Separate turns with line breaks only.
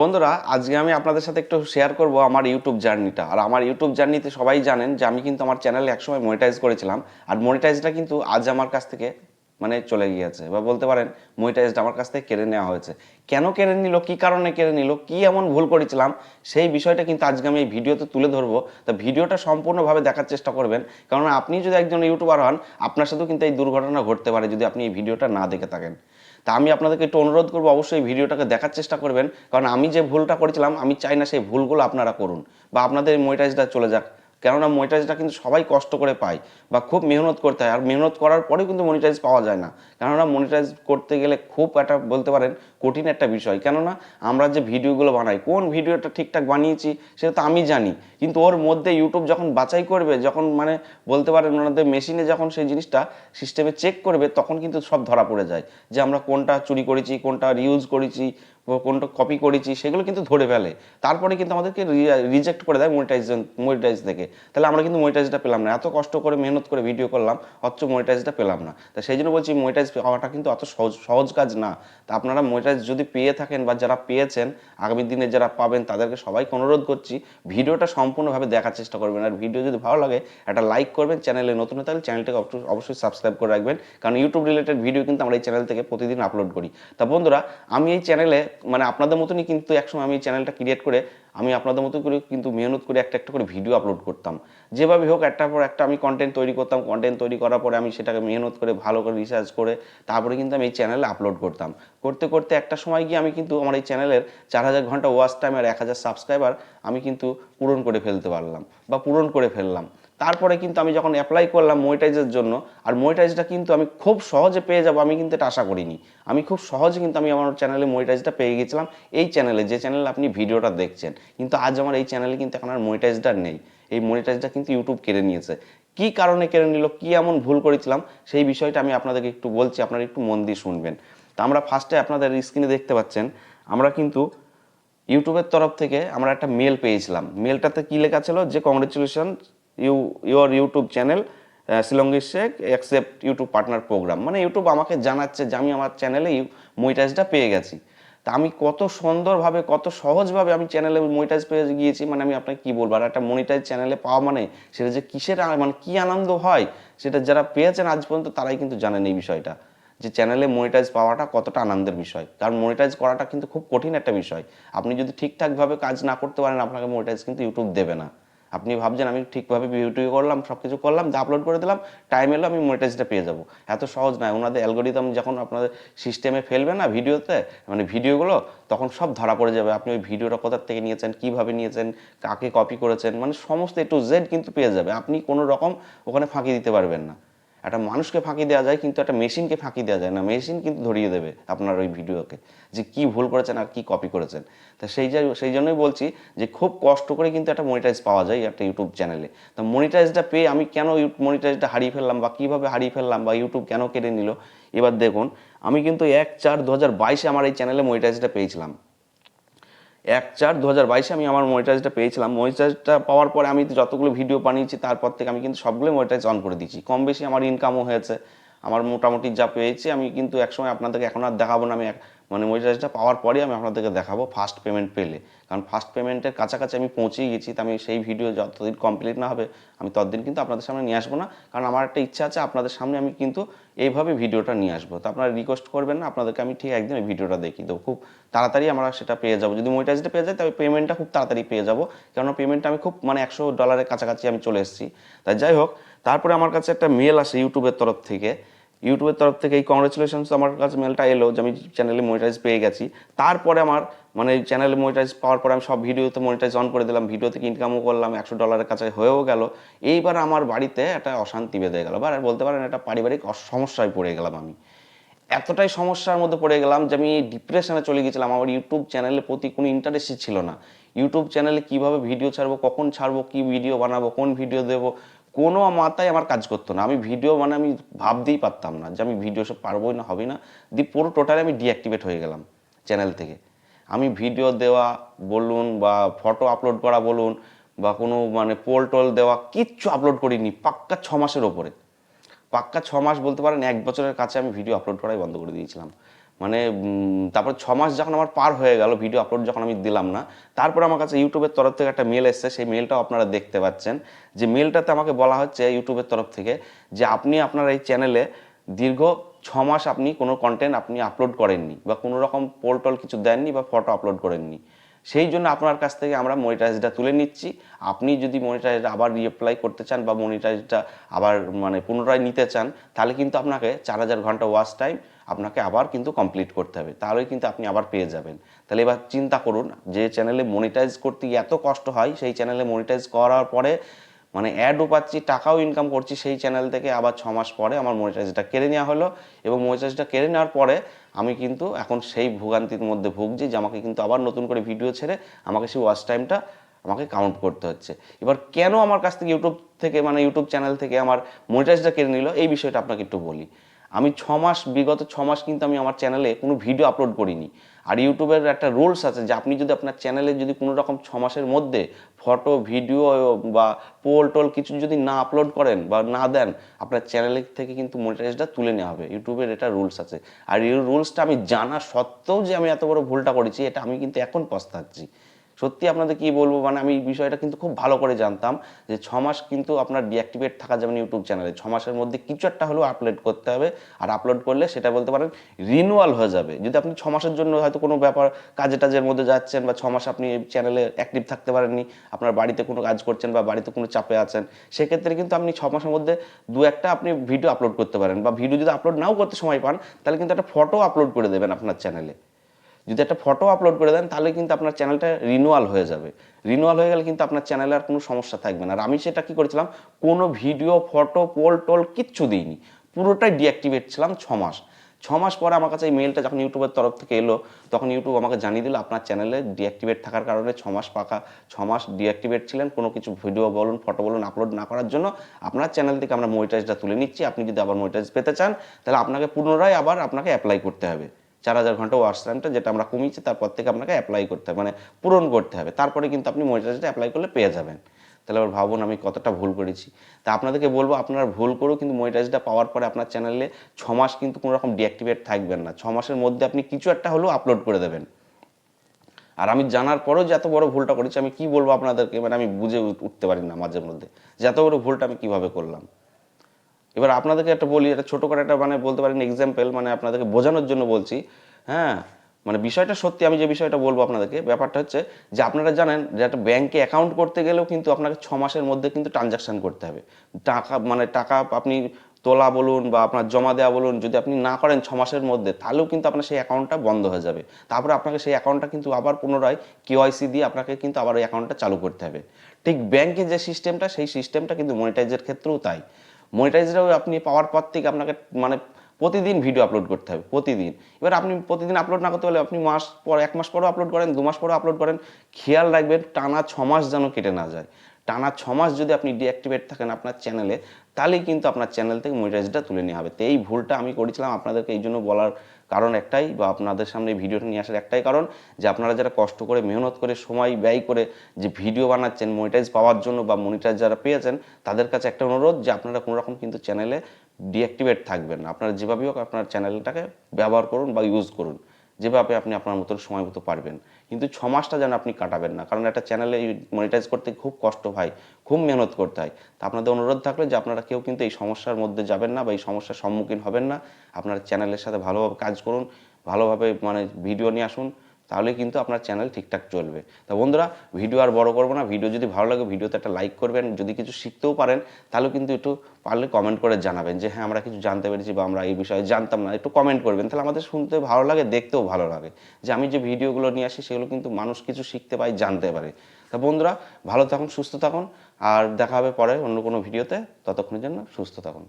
বন্ধুরা, আজকে আমি আপনাদের সাথে একটু শেয়ার করব আমার ইউটিউব জার্নিটা আর আমার ইউটিউব জার্নিতে সবাই জানেন যে আমি কিন্তু আমার চ্যানেলে একসময় মনিটাইজ করেছিলাম। আর মনিটাইজটা কিন্তু আজ আমার কাছ থেকে মানে চলে গিয়েছে। বা বলতে পারেন মনিটাইজটা আমার কাছ থেকে কেড়ে নেওয়া হয়েছে। কেন কেড়ে নিল, কি কারণে কেড়ে নিল, কি এমন ভুল করেছিলাম, সেই বিষয়টা কিন্তু আজকে আমি এই ভিডিওতে তুলে ধরবো। তা ভিডিওটা সম্পূর্ণভাবে দেখার চেষ্টা করবেন। কারণ আপনি যদি একজন ইউটিউবার হন, আপনার সাথেও কিন্তু এই দুর্ঘটনা ঘটতে পারে যদি আপনি এই ভিডিওটা না দেখে থাকেন। তা আমি আপনাদেরকে একটু অনুরোধ করব, অবশ্যই ভিডিওটাকে দেখার চেষ্টা করবেন। কারণ আমি যে ভুলটা করেছিলাম, আমি চাই না সেই ভুলগুলো আপনারা করুন বা আপনাদের মনিটাইজটা চলে যাক। কেননা মনিটাইজটা কিন্তু সবাই কষ্ট করে পায় বা খুব মেহনত করতে হয়। আর মেহনত করার পরেও কিন্তু মনিটাইজ পাওয়া যায় না। কেননা মনিটাইজ করতে গেলে খুব একটা বলতে পারেন কঠিন একটা বিষয়। কেননা আমরা যে ভিডিওগুলো বানাই, কোন ভিডিওটা ঠিকঠাক বানিয়েছি সেটা তো আমি জানি। কিন্তু ওর মধ্যে ইউটিউব যখন বাছাই করবে, যখন মানে বলতে পারেন ওনাদের মেশিনে যখন সেই জিনিসটা সিস্টেমে চেক করবে, তখন কিন্তু সব ধরা পড়ে যায় যে আমরা কোনটা চুরি করেছি, কোনটা রিউজ করেছি কোনটা কপি করেছি সেগুলো কিন্তু ধরে ফেলে। তারপরে কিন্তু আমাদেরকে রিজেক্ট করে দেয় মনিটাইজেশন মনিটাইজ থেকে। তাহলে আমরা কিন্তু মনিটাইজটা পেলাম না। এত কষ্ট করে মেহনত করে ভিডিও করলাম, অথচ মনিটাইজটা পেলাম না। তা সেই জন্য বলছি মনিটাইজ পাওয়াটা কিন্তু অত সহজ সহজ কাজ না। তা আপনারা মনিটাইজ যদি পেয়ে থাকেন বা যারা পেয়েছেন, আগামী দিনে যারা পাবেন, তাদেরকে সবাইকে অনুরোধ করছি, ভিডিওটা সম্পূর্ণভাবে দেখার চেষ্টা করবেন। আর ভিডিও যদি ভালো লাগে, একটা লাইক করবেন, চ্যানেলে নতুন হয়ে থাকলে চ্যানেলটাকে অবশ্যই সাবস্ক্রাইব করে রাখবেন। কারণ ইউটিউব রিলেটেড ভিডিও কিন্তু আমরা এই চ্যানেল থেকে প্রতিদিন আপলোড করি। তা বন্ধুরা, আমি এই চ্যানেলে মানে আপনাদের মতনই কিন্তু একসময় আমি চ্যানেলটা ক্রিয়েট করে আমি আপনাদের মতো করে কিন্তু মেহনত করে একটা একটা করে ভিডিও আপলোড করতাম। যেভাবে হোক একটার পর একটা আমি কন্টেন্ট তৈরি করতাম কন্টেন্ট তৈরি করার পরে আমি সেটাকে মেহনত করে ভালো করে রিসার্চ করে তারপরে কিন্তু আমি এই চ্যানেলে আপলোড করতাম। করতে করতে একটা সময় গিয়ে আমি কিন্তু আমার এই চ্যানেলের চার হাজার ঘণ্টা ওয়াচ টাইম আর এক হাজার সাবস্ক্রাইবার আমি কিন্তু পূরণ করে ফেলতে পারলাম বা পূরণ করে ফেললাম। তারপরে কিন্তু আমি যখন অ্যাপ্লাই করলাম মনিটাইজের জন্য, আর মনিটাইজটা কিন্তু আমি খুব সহজে পেয়ে যাব, আমি কিন্তু এটা আশা করিনি। আমি খুব সহজে কিন্তু আমি আমার চ্যানেলে মনিটাইজটা পেয়ে গেছিলাম। এই চ্যানেলে যে চ্যানেলে আপনি ভিডিওটা দেখছেন, কিন্তু আজ আমার এই চ্যানেলে কিন্তু এখন আর মনিটাইজটা নেই। এই মনিটাইজটা কিন্তু ইউটিউব কেড়ে নিয়েছে। কি কারণে কেড়ে নিল, কি এমন ভুল করেছিলাম, সেই বিষয়টা আমি আপনাদেরকে একটু বলছি, আপনারা একটু মন দিয়ে শুনবেন। তা আমরা ফার্স্টে আপনাদের স্ক্রিনে দেখতে পাচ্ছেন, আমরা কিন্তু ইউটিউবের তরফ থেকে আমরা একটা মেল পেয়েছিলাম। মেলটাতে কী লেখা ছিল? যে congratulation you your YouTube channel শিলঙ্গি Sheikh accept YouTube partner program মানে ইউটিউব আমাকে জানাচ্ছে যে আমি আমার চ্যানেলে মনিটাইজটা পেয়ে গেছি। তা আমি কত সুন্দরভাবে, কত সহজভাবে আমি চ্যানেলে মনিটাইজ পেয়ে গিয়েছি মানে আমি আপনাকে কি বলব? আর একটা মনিটাইজ চ্যানেলে পাওয়া মানে সেটা যে কিসের মানে কী আনন্দ হয়, সেটা যারা পেয়েছেন আজ পর্যন্ত তারাই কিন্তু জানেন এই বিষয়টা। যে চ্যানেলে মনিটাইজ পাওয়াটা কতটা আনন্দের বিষয়। কারণ মনিটাইজ করাটা কিন্তু খুব কঠিন একটা বিষয়। আপনি যদি ঠিকঠাকভাবে কাজ না করতে পারেন, আপনাকে মনিটাইজ কিন্তু ইউটিউব দেবে না। আপনি ভাবছেন আমি ঠিকভাবে ভিডিও করলাম সব কিছু করলাম, যা আপলোড করে দিলাম টাইম এলো, আমি মনিটাইজটা পেয়ে যাব। এত সহজ নয়। ওনাদের অ্যালগোরিদম যখন আপনাদের সিস্টেমে ফেলবে না ভিডিওতে মানে ভিডিওগুলো, তখন সব ধরা পড়ে যাবে। আপনি ওই ভিডিওটা কোথার থেকে নিয়েছেন, কীভাবে নিয়েছেন, কাকে কপি করেছেন মানে সমস্ত এ টু জেড কিন্তু পেয়ে যাবে। আপনি কোনো রকম ওখানে ফাঁকি দিতে পারবেন না। একটা মানুষকে ফাঁকি দেওয়া যায়, কিন্তু একটা মেশিনকে ফাঁকি দেওয়া যায় না। মেশিন কিন্তু ধরিয়ে দেবে আপনার ওই ভিডিওকে, যে কি ভুল করেছেন আর কি কপি করেছেন। তা সেই সেই জন্যই বলছি যে খুব কষ্ট করে কিন্তু একটা মনিটাইজ পাওয়া যায় একটা ইউটিউব চ্যানেলে তো মনিটাইজটা পেয়ে আমি কেন মনিটাইজটা হারিয়ে ফেললাম বা কীভাবে হারিয়ে ফেললাম বা ইউটিউব কেন কেড়ে নিল? এবার দেখুন, আমি কিন্তু এক চার দু হাজার বাইশে আমার এই চ্যানেলে মনিটাইজটা পেয়েছিলাম। এক চার দু হাজার বাইশে আমি আমার মনিটাইজটা পেয়েছিলাম। মনিটাইজটা পাওয়ার পরে আমি যতগুলো ভিডিও বানিয়েছি, তারপর থেকে আমি কিন্তু সবগুলো মনিটাইজ অন করে দিয়েছি। কম বেশি আমার ইনকামও হয়েছে। আমার মোটামুটি যা পেয়েছি, আমি কিন্তু একসময় আপনাদেরকে এখন আর দেখাবো না, আমি মানে মনিটাইজটা পাওয়ার পরে আমি আপনাদেরকে দেখাবো ফার্স্ট পেমেন্ট পেলে। কারণ ফার্স্ট পেমেন্টের কাছাকাছি আমি পৌঁছেই গেছি, তো আমি সেই ভিডিও যতদিন কমপ্লিট না হবে, আমি ততদিন কিন্তু আপনাদের সামনে নিয়ে আসব না। কারণ আমার একটা ইচ্ছা আছে, আপনাদের সামনে আমি কিন্তু এইভাবে ভিডিওটা নিয়ে আসব। তো আপনারা রিকোয়েস্ট করবেন না, আপনাদেরকে আমি ঠিক একদিন ভিডিওটা দেখিয়ে দেবো। খুব তাড়াতাড়ি আমরা সেটা পেয়ে যাব। যদি মনিটাইজটা পেয়ে যায় তবে পেমেন্টটা খুব তাড়াতাড়ি পেয়ে যাব। কেননা পেমেন্টটা আমি খুব মানে একশো ডলারের কাছাকাছি আমি চলে এসেছি। তাই যাই হোক তারপরে আমার কাছে একটা মেল আসে ইউটিউবের তরফ থেকে। ইউটিউবের তরফ থেকে এই কংগ্রেচুলেশনস আমার কাছে মেলটা এলো যে আমি চ্যানেলে মনিটাইজ পেয়ে গেছি। তারপরে আমার মানে চ্যানেলে মনিটাইজ পাওয়ার পরে আমি সব ভিডিওতে মনিটাইজ অন করে দিলাম। ভিডিও থেকে ইনকামও করলাম, একশো ডলারের কাছে হয়েও গেল। এইবার আমার বাড়িতে একটা অশান্তি বেঁধে গেল। বা বলতে পারেন একটা পারিবারিক সমস্যায় পড়ে গেলাম আমি। এতটাই সমস্যার মধ্যে পড়ে গেলাম যে আমি ডিপ্রেশনে চলে গেছিলাম। আমার ইউটিউব চ্যানেলের প্রতি কোনো ইন্টারেস্টই ছিল না। ইউটিউব চ্যানেলে কীভাবে ভিডিও ছাড়বো, কখন ছাড়বো, কি ভিডিও বানাবো, কোন ভিডিও দেবো কোনো মাথায় আমার কাজ করতো না। আমি ভিডিও মানে আমি ভাবতেই পারতাম না যে আমি ভিডিও সব পারবোই না হবে না। দিয়ে পুরো টোটালি আমি ডিঅ্যাক্টিভেট হয়ে গেলাম চ্যানেল থেকে। আমি ভিডিও দেওয়া বলুন বা ফটো আপলোড করা বলুন বা কোনো মানে পোল টোল দেওয়া কিচ্ছু আপলোড করিনি পাক্কা ছ মাসের ওপরে। পাক্কা ছ মাস বলতে পারেন এক বছরের কাছে আমি ভিডিও আপলোড করাই বন্ধ করে দিয়েছিলাম। মানে তারপর ছ মাস যখন আমার পার হয়ে গেল ভিডিও আপলোড যখন আমি দিলাম না, তারপর আমার কাছে ইউটিউবের তরফ থেকে একটা মেল এসছে। সেই মেলটাও আপনারা দেখতে পাচ্ছেন। যে মেলটাতে আমাকে বলা হচ্ছে ইউটিউবের তরফ থেকে যে, আপনি আপনার এই চ্যানেলে দীর্ঘ ছ মাস আপনি কোনো কন্টেন্ট আপনি আপলোড করেননি বা কোনো রকম পোলটল কিছু দেননি বা ফটো আপলোড করেননি। সেই জন্য আপনার কাছ থেকে আমরা মনিটাইজটা তুলে নিচ্ছি। আপনি যদি মনিটাইজটা আবার রিঅ্যাপ্লাই করতে চান বা মনিটাইজটা আবার মানে পুনরায় নিতে চান, তাহলে কিন্তু আপনাকে চার হাজার ঘণ্টা ওয়াচ টাইম আপনাকে আবার কিন্তু কমপ্লিট করতে হবে। তাহলেই কিন্তু আপনি আবার পেয়ে যাবেন। তাহলে এবার চিন্তা করুন, যে চ্যানেলে মনিটাইজ করতে এত কষ্ট হয়, সেই চ্যানেলে মনিটাইজ করার পরে মানে অ্যাডও পাচ্ছি, টাকাও ইনকাম করছি সেই চ্যানেল থেকে আবার ছ মাস পরে আমার মনিটাইজটা কেড়ে নেওয়া হলো এবং মনিটাইজটা কেড়ে নেওয়ার পরে আমি কিন্তু এখন সেই ভোগান্তির মধ্যে ভুগছি যে আমাকে কিন্তু আবার নতুন করে ভিডিও ছেড়ে আমাকে সেই ওয়াচ টাইমটা আমাকে কাউন্ট করতে হচ্ছে। এবার কেন আমার কাছ থেকে ইউটিউব থেকে মানে ইউটিউব চ্যানেল থেকে আমার মনিটাইজটা কেড়ে নিল? এই বিষয়টা আপনাকে একটু বলি। আমি ছ মাস বিগত ছ মাস কিন্তু আমি আমার চ্যানেলে কোনো ভিডিও আপলোড করিনি। আর ইউটিউবের একটা রুলস আছে যে আপনি যদি আপনার চ্যানেলে যদি কোনো রকম ছ মাসের মধ্যে ফটো ভিডিও বা পোল টোল কিছু যদি না আপলোড করেন বা না দেন, আপনার চ্যানেলের থেকে কিন্তু মনিটাইজটা তুলে নেওয়া হবে। ইউটিউবের এটা রুলস আছে। আর এই রুলসটা আমি জানা সত্ত্বেও যে আমি এত বড় ভুলটা করেছি, এটা আমি কিন্তু এখন পস্তাচ্ছি। সত্যি আপনাদের কি বলব? মানে আমি এই বিষয়টা কিন্তু খুব ভালো করে জানতাম যে ছ মাস কিন্তু আপনার ডিঅ্যাক্টিভেট থাকা যাবে ইউটিউব চ্যানেলে ছ মাসের মধ্যে কিছু একটা হলেও আপলোড করতে হবে আর আপলোড করলে সেটা বলতে পারেন রিনুয়াল হয়ে যাবে। যদি আপনি ছ মাসের জন্য হয়তো কোনো ব্যাপার কাজে টাজের মধ্যে যাচ্ছেন বা ছ মাস আপনি চ্যানেলে অ্যাক্টিভ থাকতে পারেননি, আপনার বাড়িতে কোনো কাজ করছেন বা বাড়িতে কোনো চাপে আছেন, সেক্ষেত্রে কিন্তু আপনি ছ মাসের মধ্যে দু একটা আপনি ভিডিও আপলোড করতে পারেন বা ভিডিও যদি আপলোড নাও করতে সময় পান, তাহলে কিন্তু একটা ফটো আপলোড করে দেবেন আপনার চ্যানেলে যদি একটা ফটো আপলোড করে দেন, তাহলে কিন্তু আপনার চ্যানেলটা রিনুয়াল হয়ে যাবে। রিনুয়াল হয়ে গেলে কিন্তু আপনার চ্যানেলে আর কোনো সমস্যা থাকবে না। আর আমি সেটা কি করেছিলাম, কোনো ভিডিও ফটো পোল টোল কিচ্ছু দিইনি। পুরোটাই ডিঅ্যাক্টিভেট ছিলাম ছ মাস। ছ মাস পরে আমার কাছে এই মেলটা যখন ইউটিউবের তরফ থেকে এলো, তখন ইউটিউব আমাকে জানিয়ে দিল, আপনার চ্যানেলে ডিঅ্যাক্টিভেট থাকার কারণে ছ মাস পাকা, ছ মাস ডিঅ্যাক্টিভেট ছিলেন। কোনো কিছু ভিডিও বলুন ফটো বলুন আপলোড না করার জন্য আপনার চ্যানেল থেকে আমরা মনিটাইজটা তুলে নিচ্ছি। আপনি যদি আবার মনিটাইজ পেতে চান, তাহলে আপনাকে পুনরায় আবার আপনাকে অ্যাপ্লাই করতে হবে। চার হাজার ঘণ্টা ওয়াশ টাইমটা যেটা আমরা কমিয়েছি, তারপর থেকে আপনাকে অ্যাপ্লাই করতে হবে মানে পূরণ করতে হবে। তারপরে কিন্তু আপনি মনিটাইজটা অ্যাপ্লাই করলে পেয়ে যাবেন। তাহলে আবার ভাবুন আমি কতটা ভুল করেছি। তা আপনাদেরকে বলব, আপনারা ভুল করেও কিন্তু মনিটাইজটা পাওয়ার পরে আপনার চ্যানেলে ছ মাস কিন্তু কোনো রকম ডিঅ্যাক্টিভেট থাকবেন না। ছ মাসের মধ্যে আপনি কিছু একটা হলেও আপলোড করে দেবেন। আর আমি জানার পরেও যে এত বড় ভুলটা করেছি, আমি কি বলব আপনাদেরকে? মানে আমি বুঝে উঠ- উঠতে পারি না মাঝে মধ্যে যে এত বড় ভুলটা আমি কীভাবে করলাম? এবার আপনাদেরকে একটা বলি, একটা ছোটো করে একটা মানে বলতে পারেন এক্সাম্পল মানে আপনাদেরকে বোঝানোর জন্য বলছি হ্যাঁ? মানে বিষয়টা সত্যি আমি যে বিষয়টা বলব আপনাদেরকে, ব্যাপারটা হচ্ছে যে আপনারা জানেন যে একটা ব্যাংকে অ্যাকাউন্ট করতে গেলেও কিন্তু আপনাকে ছ মাসের মধ্যে কিন্তু ট্রানজাকশন করতে হবে। টাকা মানে টাকা আপনি তোলা বলুন বা আপনার জমা দেওয়া বলুন, যদি আপনি না করেন ছ মাসের মধ্যে, তাহলেও কিন্তু আপনার সেই অ্যাকাউন্টটা বন্ধ হয়ে যাবে। তারপরে আপনাকে সেই অ্যাকাউন্টটা কিন্তু আবার পুনরায় কেওয়াইসি দিয়ে আপনাকে কিন্তু আবার ওই অ্যাকাউন্টটা চালু করতে হবে। ঠিক ব্যাংকে যে সিস্টেমটা সেই সিস্টেমটা কিন্তু মনিটাইজের ক্ষেত্রেও তাই। মনিটাইজটাও আপনি পাওয়ার পর থেকে আপনাকে মানে প্রতিদিন ভিডিও আপলোড করতে হবে, প্রতিদিন। এবার আপনি প্রতিদিন আপলোড না করতে পারলে আপনি মাস পর, এক মাস পরও আপলোড করেন, দু মাস পরেও আপলোড করেন, খেয়াল রাখবেন টানা ছ মাস যেন কেটে না যায়। টানা ছ মাস যদি আপনি ডিঅ্যাক্টিভেট থাকেন আপনার চ্যানেলে তাহলেই কিন্তু আপনার চ্যানেল থেকে মনিটাইজটা তুলে নেওয়া হবে। তো এই ভুলটা আমি করেছিলাম, আপনাদেরকে এই জন্য বলার কারণ একটাই বা আপনাদের সামনে ভিডিওটা নিয়ে আসার একটাই কারণ যে আপনারা যারা কষ্ট করে, মেহনত করে, সময় ব্যয় করে যে ভিডিও বানাচ্ছেন মনিটাইজ পাওয়ার জন্য বা মনিটাইজ যারা পেয়েছেন, তাদের কাছে একটা অনুরোধ যে আপনারা কোনোরকম কিন্তু চ্যানেলে ডিঅ্যাক্টিভেট থাকবেন আপনারা যেভাবেই হোক আপনার চ্যানেলটাকে ব্যবহার করুন বা ইউজ করুন। যেভাবে আপনি আপনার মতন সময় মতো পারবেন। কিন্তু ছ মাসটা যেন আপনি কাটাবেন না। কারণ একটা চ্যানেলে মনিটাইজ করতে খুব কষ্ট হয়, খুব মেহনত করতে হয়। তা আপনাদের অনুরোধ থাকলে যে আপনারা কেউ কিন্তু এই সমস্যার মধ্যে যাবেন না বা এই সমস্যার সম্মুখীন হবেন না। আপনার চ্যানেলের সাথে ভালোভাবে কাজ করুন, ভালোভাবে মানে ভিডিও নিয়ে আসুন। তাহলে কিন্তু আপনার চ্যানেল ঠিকঠাক চলবে। তা বন্ধুরা ভিডিও আর বড় করব না। ভিডিও যদি ভালো লাগে ভিডিওতে একটা লাইক করবেন। যদি কিছু শিখতেও পারেন, তাহলে কিন্তু একটু পারলে কমেন্ট করে জানাবেন যে হ্যাঁ আমরা কিছু জানতে পেরেছি বা আমরা এই বিষয়ে জানতাম না। একটু কমেন্ট করবেন। তাহলে আমাদের শুনতে ভালো লাগে, দেখতেও ভালো লাগে। যে আমি যে ভিডিওগুলো নিয়ে আসি, সেগুলো কিন্তু মানুষ কিছু শিখতে পায়, জানতে পারে। তা বন্ধুরা, ভালো থাকুন, সুস্থ থাকুন। আর দেখা হবে পরে অন্য কোনো ভিডিওতে ততক্ষণের জন্য সুস্থ থাকুন।